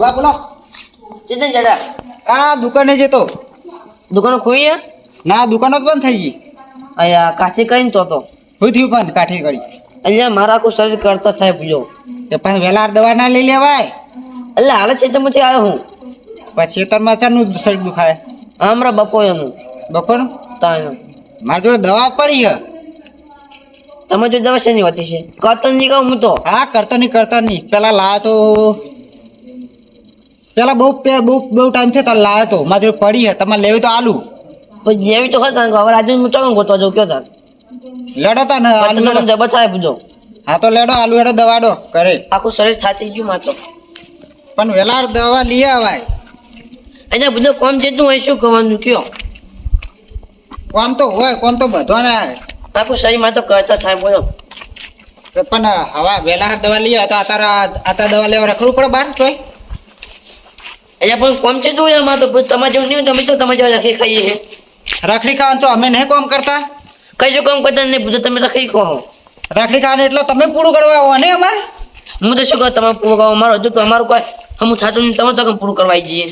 ઊભા બોલો. ચેતન જરા આ દુકાને જતો. દુકાનો ખોઈ ના દુકાનો જ બંધ થઈ ગઈ. અહીંયા કાઠી કરીને તો તો. હું થયું પણ કાઠી કરી. અહીંયા મારા આખું શરીર કરતા થાય ભૂલો. તો પણ વેલા દવા ના લઈ લેવાય. એટલે હાલ ચેતનમાંથી આવ્યો હું. પછી ખેતરમાં ચાનું શરીર દુખાય? હમણાં બપોરનું. બપોર? તાનું મારી જોડે દવા પડી હે. તમે જો દવા શેની હોતી છે? કરતનની કહું હું તો. હા કરતન નહીં કરતન નહીં પેલા લા તો પેલા બહુ બહુ બહુ ટાઈમ છે તારે લાવ્યો તો. મારી જોડે પડી હે તમારે લેવી તો આલુ. પછી જેવી તો હોય કારણ કે હવે આજે હું ચોકન ગોતવા જાઉં કયો તાર? લડો તા ને આલુ લેડો. જબર થાય પૂજો હા તો લેડો આલુ હેડો દવા દો કરે આખું શરીર થાતી ગયું માતો પણ વેલા દવા લઈ આવાય. અહીંયા બધું કોમ જેટલું હોય શું કરવાનું કયો? કોમ તો હોય કોમ તો બધો ને આખું શરીર માતો કરતા સાહેબ બોલો. પણ હવા વેલા દવા લઈ આવે તો અત્યારે અત્યારે દવા લેવા રખડવું પડે બહાર તોય? અહીંયા પણ કોમ છે હોય એમાં તો તમારે જેવું નહીં તમે તો તમે જેવા રખી ખાઈએ છે રાખડી ખાવાનું તો અમે નહીં કોમ કરતા. કઈ શું કોમ કરતા નહીં પૂછો તમે રખી કહો. રાખડી ખાવાનું એટલે તમે પૂરું કરવા આવો ને અમારે? હું તો શું કહું તમે પૂરું કરવા અમારો હજુ તો અમારું કોઈ હું થતું નહીં તમે તો કેમ પૂરું કરવા જઈએ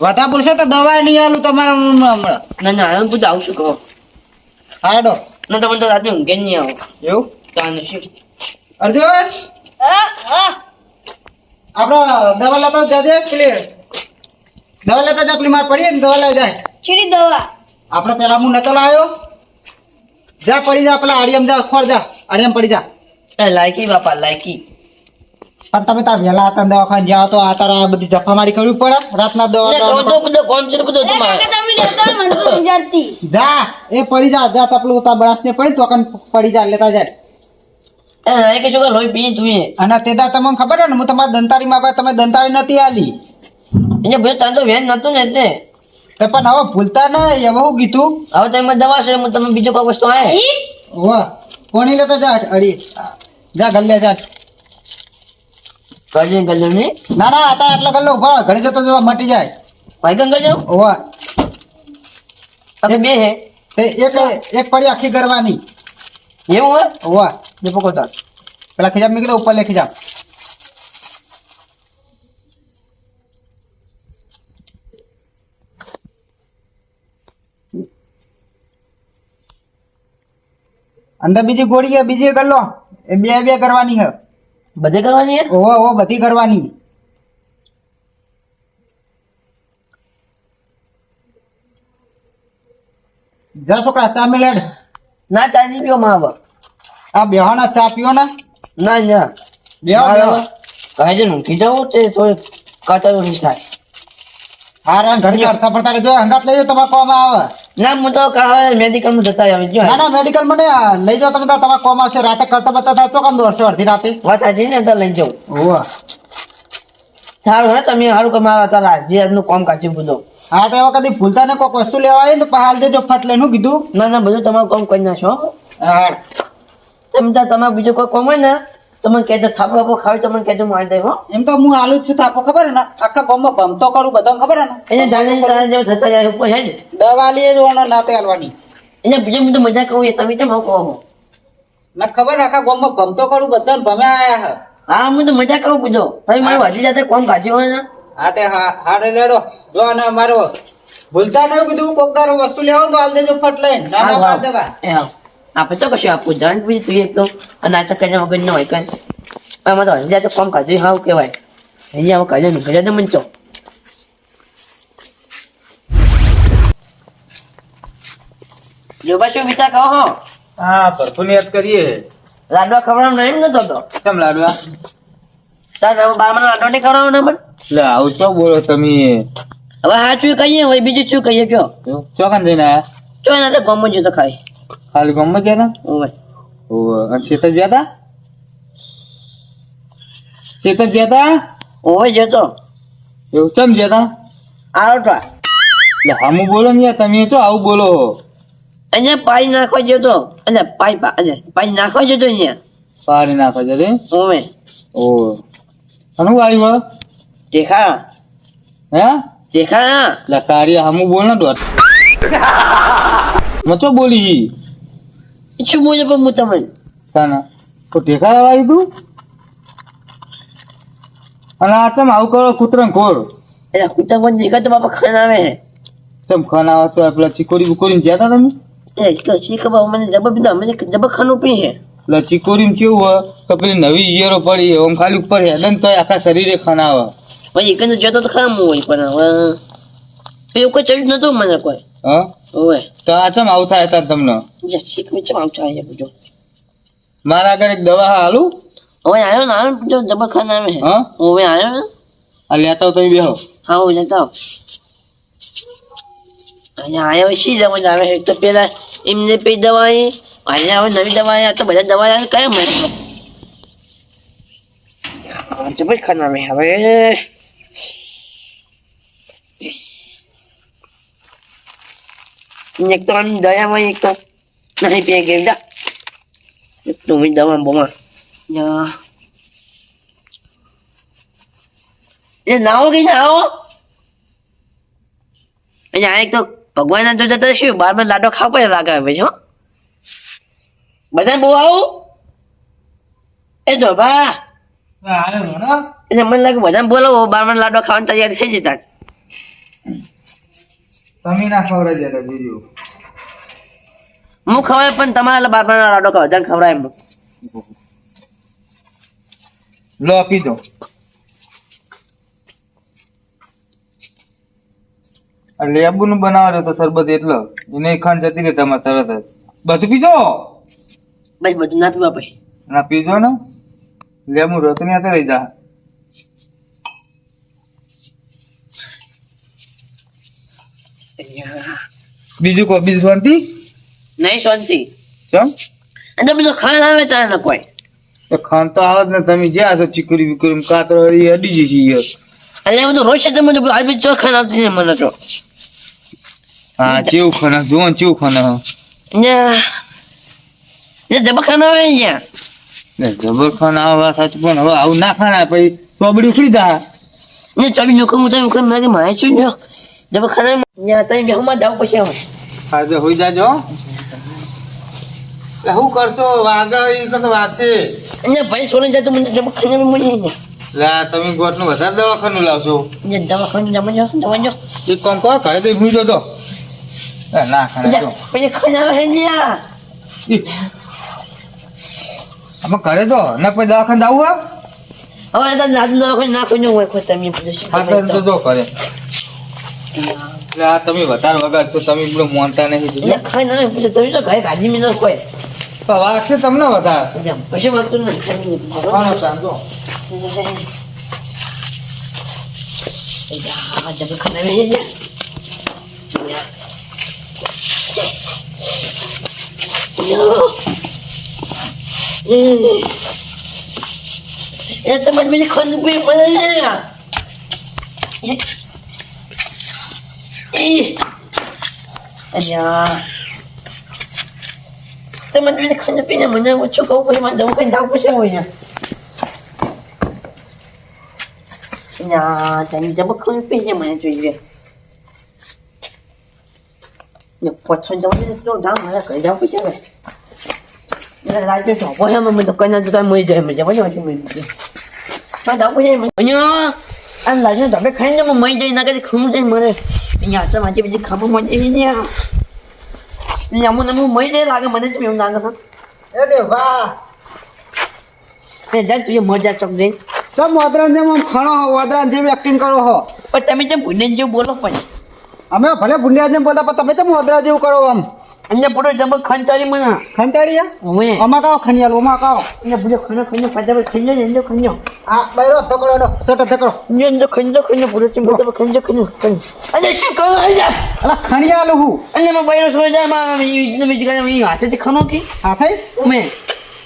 વાતા પૂછો તો દવા નહીં આલું તમારે હમણાં. ના ના હું પૂછો આવું શું કહો. હાડો. ના તમે તો રાતે ઊંઘે નહીં આવો. એવું? તાને હા અર્જુન આપડે દવા લેતા જાજે પેલી દવા લેતા જા પેલી માર પડી ને દવા લઈ જાય. ચીડી દવા. આપણે પેલા હું નતો લાવ્યો જા પડી જા પેલા આડિયમ જા ખોર જા આડિયમ પડી જા. લાયકી બાપા લાયકી. પણ તમે તાર વેલા હતા દવાખાને જાઓ તો આ તારા બધી જફામારી કરવી પડે? રાતના તો દવા બધો કોમ છે ને બધું એ તમારે. કાકા તમે લેતા હોય, મને તો સમજાતી જા એ પડી જા જા તપલું તા બળાસ ને પડી તો કન પડી જા લેતા જાય. એ લાયકી શું કે લોહી પી જોઈએ અને તે દા તમને ખબર હે ને હું તમારે દંતારી માં તમે દંતારી નથી આલી. એને ભાઈ તાર તો વેન નતું ને એટલે. તો પણ હવે ભૂલતા નહીં હવે હું કીધું? હવે તમે દવા છે હું તમે બીજો કોઈ વસ્તુ આવે વાહ કોણી લેતા જા અડી. જા ગલ્લે જા. કરજે કરજે નહીં ના ના અત્યારે આટલા ગલ્લો ઊભા ઘરે જતો જતો મટી જાય. ભાઈ વાહ તમે બે હે. તે એક એક પડી આખી કરવાની એવું હોય વાહ જો પકો તાર પેલા ખીજાબ મેં કીધું ઉપર લે ખીજાબ અંદર બીજી ગોળી હે બીજી ગલ્લો એ બે બે કરવાની છે બધે કરવાની હે ઓહો ઓહો બધી કરવાની જા છોકરા ચા મેલેડ ના ચાલી પીઓ માં હવે આ બેહાના ચા પીઓ ને. ના ના. બેહો કહે છે ઊંઘી જવું તે તો કાચા થાય હારા ઘડી અડધા પડતા રહેજો. હંગાત લઈ જાઓ તમારે કોમ આવે. ના હું તો મેડિકલમાં જતા આવી જો. ના ના મેડિકલ મને લઈ જાઓ તમે તમારે કોમ આવશે. રાતે કરતા બતા થાય તો કામ દોડશો અડધી રાતે. વાત સાચી ને તો લઈ જાઉં ઓહો સારું હે તમે સારું કમાવા તારા જે આજનું કામ કાચી બધું. હા તો એવા કદી ભૂલતા ને કોઈક વસ્તુ લેવા આવી ને તો હાલ દેજો ફટ લઈને કીધું. ના ના બધું તમારું કામ કરી નાખો હા. તમે ત્યાં તમારે બીજું કોઈ કોમ હોય ને તમે કહેજો થાપો આપો ખાવી તો મને કહેજો મારી દઈ હો એમ તો હું આલુ જ છું થાપો ખબર હે ને? આખા ગામમાં ભમતો કરું બધાને ખબર હે ને? એને દાને દાને જેવું થતા જાય ઉપર હે ને દવા લઈએ જોવાનો નાતે હાલવાની એને બીજું બધું મજા કહું એ તમે કેમ કહો મને ખબર હે આખા ગામમાં ભમતો કરું બધાને ભમે આયા હે હા હું તો મજા કહું પૂછો તમે મારી વાજી જાતે કોમ કાઢ્યું હોય ને? હા તે હા હારે લેડો જો અને મારો ભૂલતા નહીં કીધું કોક વસ્તુ લેવો તો હાલ દેજો ફટ લઈને. ના ના હા, પાડ દેતા. હા. આપણે તો કશું આપવું જાણ બીજું તું એક તો અને આ તો કઈ વગર ન હોય કઈ એમાં તો હજી તો કોમ કાઢ્યું હાવ કહેવાય હજી આમાં કાઢ્યું નહીં ઘરે તો જોબા શું વિચાર કહો હો હા ભરપૂર યાદ કરીએ લાડવા ખવડાવ નહીં નતો તો કેમ લાડવા તાર હવે બારમાં લાડવા નહીં ખવડાવવાનો પણ લે આવું શું બોલો તમે હવે સાચું કહીએ હવે બીજું શું કહીએ કયો? ચોકાન જઈને આયા જો એના તો ગમો તો ખાય ખાલી ગામમાં ગયા હતા ઓવે ઓવે. અને શેતર ગયા હતા શેતર ગયા હતા ઓવે જતો એવું ચમ ગયા હતા આવતા એટલે હામું બોલો ને યાર તમે શું આવું બોલો અહીંયા પાઈ નાખવા જતો અને પાઈ અને પાઈ નાખવા જતો અહીંયા પાણી નાખો જતે ઓવે ઓ અને હું આવ્યું દેખા હે દેખા એટલે કાર્ય હામું બોલ ને દોઢ મચો બોલી શું બોલે પણ હું તમને સાના તો ટેકા આવ્યું તું અને આ તમે આવું કરો કૂતરા ખોર એટલે કૂતરા કોઈ દેખાય તો બાપા ખાન આવે હે ખાન આવે તો પેલા ચીકોરી બુકોરી ગયા હતા તમે એ તો શીખ બાપા મને જબર પીધા મને જબર ખાનું પી છે એટલે ચીકોરી કેવું હોય તો પેલી નવી ઈયરો પડી ઓમ ખાલી ઉપર હેડે તો આખા શરીરે ખાન આવે ભાઈ એક જતો તો ખામ હોય પણ હવે એવું કોઈ ચડ્યું નતું મને કોઈ હા? ઓવે. તો આ ચમ આવું થાય હતા તમને? શીખ મેં ચમ આવતા છે પૂછો. મારા આગળ એક દવા હાલું હવે આવ્યો ને આવ્યો પૂછો જબર ખાન આવે હા. હવે આવ્યો ને. આ લેતા તો બેહો. હા હું જતા અહીંયા આવ્યો શી સમજ આવે એક તો પેલા એમને પી દવા આવી અહીંયા હવે નવી દવા આવી આ તો બધા દવા આવે કયા મેં જબર ખાન આવે. હવે એક તો આમ દયામાં એક તો નહીં પી ગઈ દા એક તો હું દવા બોમાં એ નાવો કે નાવો અહીંયા એક તો ભગવાનના જો જતા શું બાર બાર લાડો ખાવા પડે લાગે હવે હો બધા બહુ આવું એ જો બા એટલે મને લાગે બધા બોલાવો બાર બાર લાડો ખાવાની તૈયારી થઈ જતા તમે ના ખવડાવી દેતા બીજું. હું ખવાય પણ તમારા બાપાના લાડો ખાવા. બધા ખવડાય એમ. લો આપી દો. આ લેબુ નું બનાવવા તો શરબત એટલો. એને ખાંડ જતી રહી તમારે તરત જ. બધું પીજો. ભાઈ બધું ના પીવા પછી. ના પીજો ને. લેબુ રતની હાથે રહી જા. બીજું કો બીજું શાંતિ? નહીં શાંતિ. ચમ? અને તો બધું ખાવા આવે તારે ન કોઈ. તો ખાન તો આવે ને તમે જ્યાં છો ચીકરી વિકરી કાતર હરી અડી જશે યાર એટલે હું તો રોજ છે તમે આજ બી ચોખા આવતી નહીં મને તો. હા ચેવું ખાના? જુઓ ને ચેવું ખાના અહીંયા જબર ખાના આવે ને જબરખાન આવે સાચું પણ હવે આવું ના ખાના પછી ચોબડી ઉખડી દા. ને ચોવીસનું કહું તમે કે માગે મારે શું જો જબર ખાના ત્યાં તમે બેહુમાં જાવ પછી આવે આજે હોઈ જાજો એટલે શું કરશો વાગા એ કરતો વાગશે અહીંયા ભાઈ સોને જાતો મને જબર ખાના બી મળી એટલે આ તમે ગોટનું વધારે દવાખાનું લાવશો ને દવાખાનું જમા જમજો જમા જાઓ એક કામ કરો ઘરે તો ભૂઈ જતો ના ખાને જો પછી ખાના હે અહીંયા અમે ઘરે તો ને પછી દવાખાને જવું હવે તો દાદુ દવાખાનું નાખો ન હોય કોઈ તમે બધું હા તો જો કરે તમે વધારે વગાડશો તમે બધું મોનતા નહીં ખાઈ ના પૂછે તમે તો ઘરે મી ન કોઈ. તો વાગશે તમને વધારે? કશું વાગતું નથી જો જબર ખાના એ તમારે બીજી ખંડ પી પડે છે અહીંયા તમારે બીજી ખંડ પીને મને ઓછું કહું પછી મને જવું કઈ જાવ પછી હોય અહીંયા તેની જબર ખંડ પીને મને જોઈએ ને પછો જવાનું તો જાવ મારે ઘરે જાવ પછી હવે રાજ્ય જોબો છે મને તો કઈ ના તો મળી જાય મજા મજા મજા મળી જાય હા જાવ પછી અહીંયા આમ લાગે તમે ખાઈને મળી જાય ના કદી ખમું જાય મને. અહીંયા આચા માચી બધી ખામો મળી જાય ને અહીંયા અમુક મળી જાય લાગે મને જ એવું લાગે. છે એ દે વાહ. એ જાય તું એ મજા ચોક જઈ ચમ વાદરાન જેમ આમ ખાણો હો વાદરાન જેમ એક્ટિંગ કરો હો. પણ તમે જેમ ભૂને જેવું બોલો પણ. અમે ભલે ભૂંડિયા જેમ બોલતા પણ તમે ચમ મોદરા જેવું કરો આમ? અહીંયા પડો જબર ખંચારી મને. ખંચાડીયા હવે અમા. કાઓ ખનિયાલ ઓમાં કાઓ અહીંયા પૂરો ખણો ખંજો ફટાફટ ખંજો ને એનો ખણ્યો આ બૈરો ધકડો ડો સટો ધકડો. ખંજો ખણ્યો ખણ્યો પૂરો ચીમ પૂરો ખણ્યો ખણ્યો અને શું કહો અહીંયા અલા ખણિયાલ હું? અને મે બૈરો સોઈ જાય માં બીજું બીજું કાંઈ હાથે હાથેથી ખણો કે? હાથે? મેં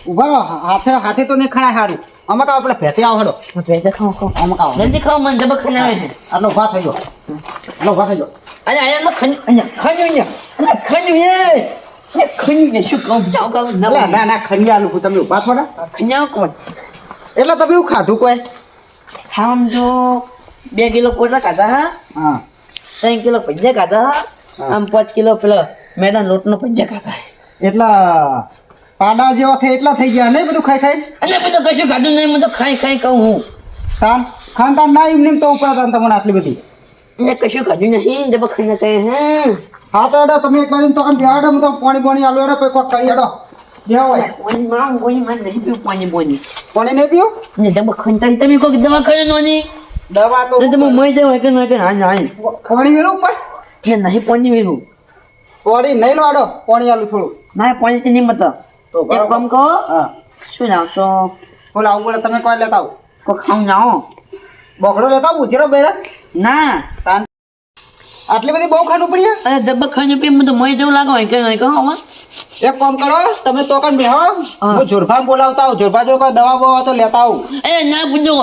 ઊભા હાથે હાથે તો ને ખણાય હારું. અમા કાઓ આપણે ભેતે આવો હડો. ભેજા ખાવ ખાઓ આમાં કાઓ જલ્દી ખાવ મને જબ ખાને છે. આટલો ભા થઈ ગયો આટલો ભા થઈ ગયો અને અહીંયા ખંજો અહીંયા ખંજો અહીંયા ખંજો એ ખંજો ને શું કહું જાઓ કહું અલા ના ના ના ખણિયાલ લોકો તમે ઊભા છો ને ખંજાઓ કોણ એટલે તમે એવું ખાધું કોઈ ખાવામાં તો બે કિલો કોટા ખાધા હા હા ત્રણ કિલો પંજા ખાધા હા આમ પાંચ કિલો પેલો મેદાન લોટનો પંજા ખાધા એટલા પાડા જેવા થઈ એટલા થઈ ગયા. નહીં બધું ખાઈ ખાઈ? અને પછી કશું ખાધું નહીં હું તો ખાઈ ખાઈ કહું હું. તાન ખાનદાન ના એમને એમ તો ઉપરાતા તમને આટલી બધી. ને કશું કર્યું નહીં જબ ખાઈને કહે હે? હા તો એડા તમે એક બાજુ તો કણ બેહાડો હું તો પાણી બોણી આલો એડો કોઈ કોક કરી એડો પાણી માં કોઈ માં નહીં પીવું પાણી બોની પાણી નહીં પીવું? ને જબ ખંચાઈ તમે કોઈ દવા ખાઈ નોની દવા તો તમે મરી જાય કે ના કે હા હા પાણી મેળવું ઉપર? ને નહીં પાણી મેલું પાણી નહીં લો આડો પાણી આલું થોડું. ના પાણી થી નહીં મતો તો એક કામ કહો હા. શું લાવશો? છો બોલાવું તમે કોઈ લેતા આવો. કોઈ ખાવું જાઓ બોકડો લેતા આવો ઉજરો બેરા? ના. આટલી બધી બહુ ખાનું પડી અરે જબ્બક ખાઈને પી મને તો મય જેવું લાગે હોય કે હોય કહો હવે એક કામ કરો તમે તો કણ બેહો. હું. જોરફા બોલાવતા આવું જોરફા જો કોઈ દવા બવા તો લેતા આવું. એ ના પૂછો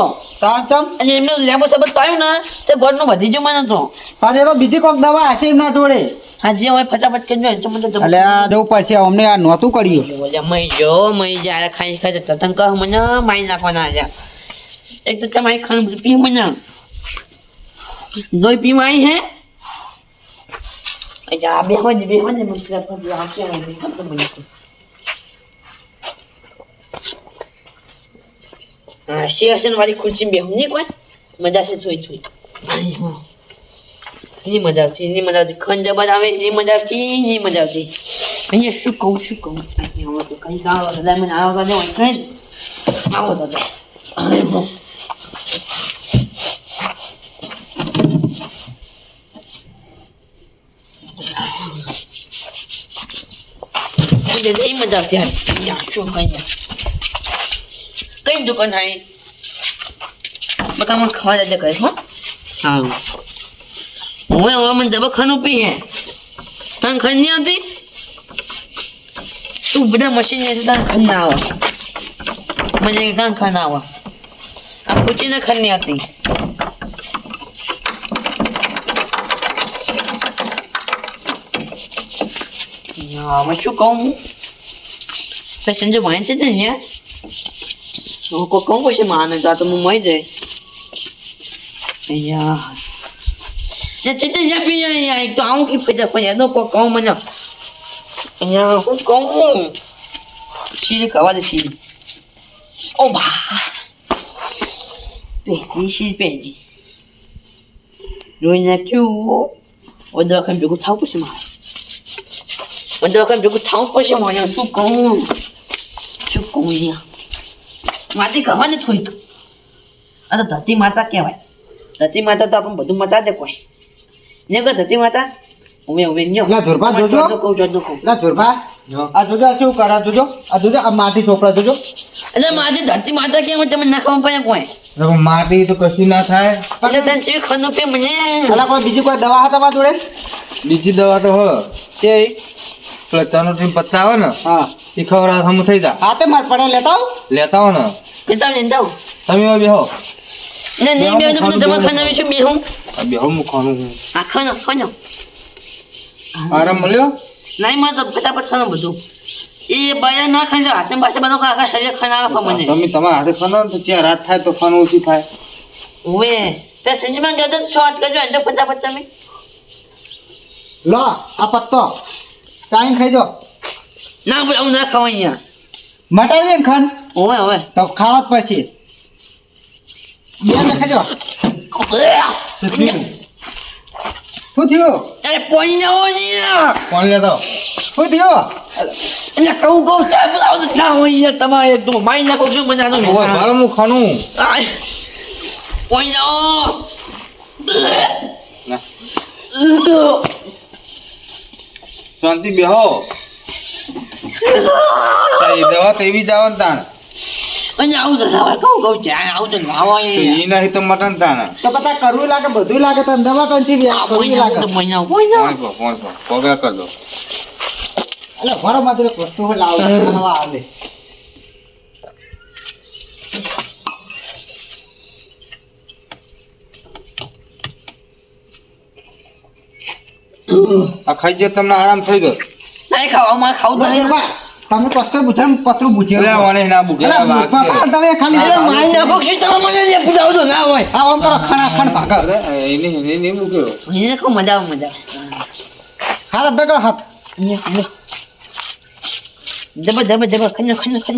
તાન ચમ. અને એમને લેબો સબત પાયું ને તે ગોળનું વધી ગયું મને તો. પણ એ તો બીજી કોક દવા હશે ના જોડે. હા જે હોય ફટાફટ કરજો તો મને એટલે આ જવું પડશે અમને આ નહોતું કર્યું. બોલ્યા મય જો મય જાય ખાઈ ખાઈ તો તતન કહ મને માઈ નાખવાના છે. એક તો તમારી ખાનું પી મને. દોઈ પી માઈ હે અચ્છા બે હોય બે ને મને પર આપશે મને ખબર મને હા સિંહાસન વાળી ખુરશી બેહું, નહીં કોઈ? મજા છે આઈ હો. એની મજા આવતી એની મજા આવતી ખંડ જબર આવે, એની મજા આવતી એની મજા આવતી અહીંયા શું કહું શું કહું? અહીંયા હવે તો કઈ ગાવ દાદા, મને આવો દાદા કઈ આવો, દાદા. આઈ હો એ મજા yan. યા શું કઈ દુકાન હાઈ બકામાં ખાવા દાદા કહે હો સારું હું હવે મને દવાખાનું પી હે તને ખંડ નહીં આવતી તું બધા મશીન છે તને ખંડ ના આવે મને કાં ખંડ આવે આ પૂછીને ખંડ નહીં આવતી હવે શું કહું હું પેસેન્જર વાંચે છે ને અહીંયા હું કોઈ કહું પછી માને તો આ તો હું મરી જાય અહીંયા Ya cerita siapa yang yang itu aku ki pada pada tu kau kau mana? Ya aku kau. Sini kawan sini. Oh bah. Pergi sini pergi. Rồi nhà chú Ở đây kan beku tahu apa semua. Ở đây kan beku tahu apa શું કહું? suka. Suka ini. Mati kawan itu itu. Ada ધરતી માતા કહેવાય. ધરતી માતા તો આપણે બધું મતા દે કોઈ. ને કે ધરતી માતા ઉમે ઉમે ન્યો. લા, ધોરબા જોજો. કહું જોજો કહું. લા જોરફા આ જોજો આ કેવું કરે જોજો? આ જોજો આ માટી ચોપડા જોજો. એટલે મારે ધરતી માતા કેમ તમે નાખવા પડે કોઈ? માટી તો કશું ના થાય. એટલે તને ચેવી ખનું પે મને? અલા કોઈ બીજી કોઈ દવા હતા તમારા જોડે? બીજી દવા તો હ. તે પેલા ચનો ટીમ પત્તા આવે ને હા. એ આ હમ થઈ જા હા તે માર પડે લેતા આવો. લેતા આવો ને. લેતા ને જાવ તમે હવે બેહો. ને નહીં બે તો જમા ખાના વિશે બેહો. આ બેહો મુ છે. આ ખાનો ખાનો. આરામ મળ્યો? નહીં મને તો ફટાફટ ખાનો બધું. એ બાયા ના ખાઈ જાય હાથે પાસે બધો આખા શરીર ખાના આવે મને. તમે તમારા હાથે ખાનો તો ત્યાં રાત થાય તો ખાનું ઓછી થાય ઓવે તે સંજયમાં જતો શોર્ટ કરજો એટલે ફટાફટ તમે. લો આ પત્તો. ચાઈન ખાઈ જો ના આવું ના ખાવ અહીંયા. મટર ને ખાન ઓય ઓય તો ખાવા જ પછી. બે ને ખાજો શું થયું? અરે પોણી ના હોય ને કોણ લેતા આવો? શું થયું? એટલે કહું કહું ચા બોલાવો તો ના હોય તમારે તો નાખો છું ઓય, હું ખાનું. પોણી. શાંતિ બેહો. દવા તેવી એવી જ આવે ને તાણ. અને આવું તો કહું કહું ચા આવું તો લાવા એ નહીં તો મટન તાણ. તો બધા કરવું લાગે બધું લાગે તને દવા તને કરવું લાગે. ફોન ફોન કર દો. એટલે ઘણો માત્ર વસ્તુ લાવો આવે આ ખાઈ જાય તમને આરામ થઈ ગયો. નહીં ખાવા માં ખાવું તો નહીં. તમે કષ્ટ પૂછે પતરું પૂછે એટલે મને ના બુકે તમે ખાલી. અરે મારી નાખો છું તમે મને જે પૂછાવો ના હોય. આ ઓમ કરો ખણા ખણ ભાગર એને એને નહીં મૂક્યો. એને કો મજા આવે મજા હાથ કરો હાથ. આવે જબર જબર ખન ખન ખન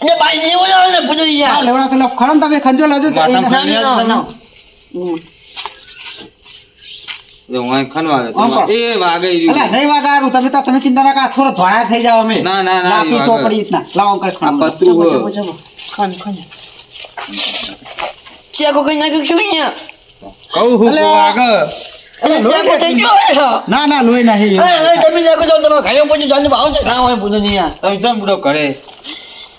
એટલે બાઈ જેવો લાવો ને આ યાર. લેવડા તો ખણ તમે ખંજો લાજો તો માથામાં એને- ના, ના, ના. ના કરો. થોડો ધોળા થઈ જાવ અમે. ના, લોહી નહીં તમે નાખો ખાયો પછી ભાવ છે. ના હોય પૂછો નહીં કરે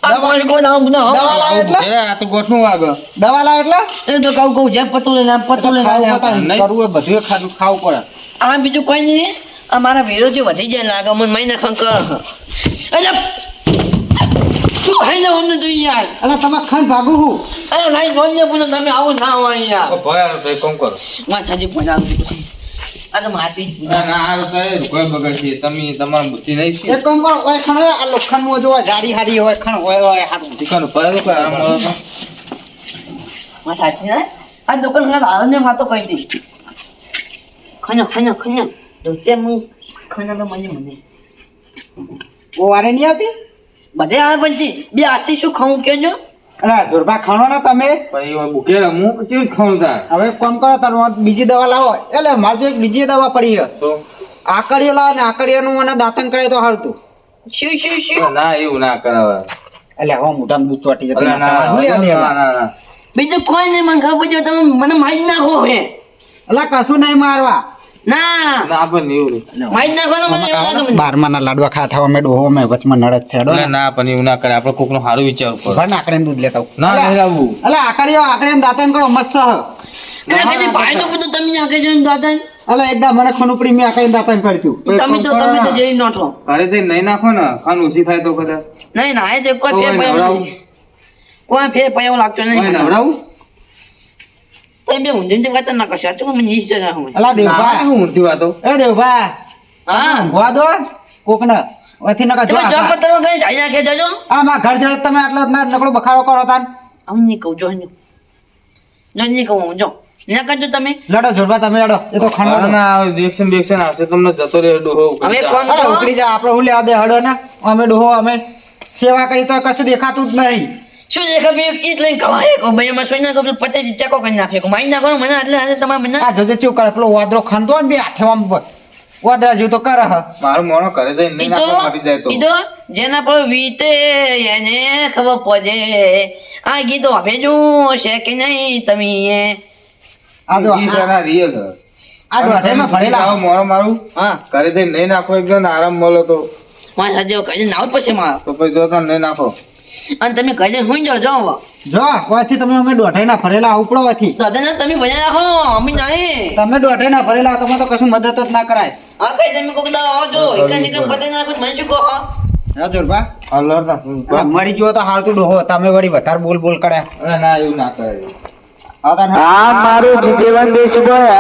દવા લાવો એટલે? એ તો ગોઠનું વાગે દવા લાવો એટલે? તો કહું કહું જે પતું લઈને આમ પતું લઈને ખાવું આમ. પડે. નહીં. કરવું બધું ખાધું ખાવું પડે. આ બીજું કોઈ નહીં. આ મારા વિરોધી વધી જાય લાગે મને મહિના ખંકર અરે શું ખાઈ જાવ અમને યાર અરે તમે ખંડ ભાગું હું? અરે પૂછો તમે આવું ના હોય યાર ભાઈ કામ કરો. માં સાજી પછી આ તો મારતી ના ના આ તો કોઈ બગડશે તમે તમારી બુદ્ધિ નહીં છે? એક કામ કરો ઓય ખણ આ લોખંડમાં જો ગાડી હાડી હોય ખણ હોય હોય હારું. દુકાન પડે તો કોઈ આરામમાં સાચી ને? આ દુકાન ખાને હાલને વાતો કહી દી ખણ્યો ખણ ખણ. તો મુ ખણ્યો તો મને મને. ઓ વારે નહીં આવતી? બધે આવે પછી બે હાથથી શું ખાવું કેજો. અલા જોરબા ખણો ને તમે? રમું તાર? હવે એક કરો તાર બીજી દવા લાવો. એટલે મારે એક બીજી દવા પડી આકડીઓ લાવો ને આકડીઓનું મને દાંતન કરે તો હારતું. શું શું શું? ના એવું ના કરાવે. એટલે હો મોટા દૂધ ચોટી જતું બીજું કોઈ નહીં મને ખબર તમે મને મારી નાખો હે એટલે કશું નહીં મારવા. બારમા ના લાડવા ખાતા થવા મેં વચમાં નડદ છે ના, ના પણ એવું ના કરે. આપણે કોકનું સારું વિચારવું પડે ભર આકડીને દૂધ લેતા ના નહીં અલા, લાવવું આકડીઓ આકડીને દાંતણ કરો મસ્ત હ. એટલે કદી ભાઈ તો બધું તમે અલા એકદમ મને મેં કરતું તો તમે તો જઈ નોટો. ઘરે જઈને નહીં નાખો ને. ખાન થાય તો કદા નહીં ના એ તો કોઈ ફેર કોઈ ફેર પડ્યો લાગતો નહીં નવરાવું? તમે બે ઊંધી વાત ના કરશો? તો મને ઈચ્છા ના હોય. અલા દેવભા. હું ઊંધી વાતો એ દેવભા. હા. ઊંઘવા દો. કોકને. ઓથી નકા જો તમે પર તમે કઈ જાય નાખે જજો? આ માં ઘર જડે તમે આટલો ના નકળો બખાડો કરો તાન. આમ કહું જો હજુ જો નહીં કહું જો. ના કરજો તમે. લડો જોડવા તમે લડો. એ તો ખણવા ના રિએક્શન રિએક્શન આવશે. તમને જતો રહે ડોહો હવે કોણ ઉકળી જાય આપણે હું લેવા દે હડો ને? અમે ડોહો અમે સેવા કરી તો કશું દેખાતું જ નહીં. શું દેખા બે કીટ લઈને કવાય કો ભાઈ એમાં સોઈ નાખો પતે ચેકો કરી નાખે. મારી નાખો ને મને એટલે આજે તમારે મને આ જોજે ચેવું કરે પેલો વાદરો ખાંદો ને બે પર વાદરા જેવું તો કરે હ. મારું મોણો કરે તો ઈ તો નાખો મરી જાય તો. ઈ જેના પર વીતે એને ખબર પડે. આ ગીતો ભેજું છે કે નહીં તમે આ તો ઈ આ- છે. આ દોઢેમાં ભરેલા આવો મોણો મારું હા. કરે તો નહીં નાખો એકદમ આરામ મળો તો. મારા સાથે કઈ નાવ પછી મારો. તો પછી જોતા નહીં નાખો. અને તમે કઈ હું જાઓ જાઓ. જો કોઈથી તમે અમે દોઢાઈ ના ફરેલા ઉપડવાથી દાદા તમે ભણ્યા રાખો અમે નહીં. તમે દોઢાઈના ફરેલા તમે તો કશું મદદ જ ના કરાય. હા કઈ તમે કોક દાવ આવજો. એક નિકમ પતે નાખો મને શું કહો. મરી ગયો તો હાલતું ડોહો. તમે વળી વધારે બોલ બોલ કર્યા. ના એવું ના કરે આ મારું જીવન દેશ બોય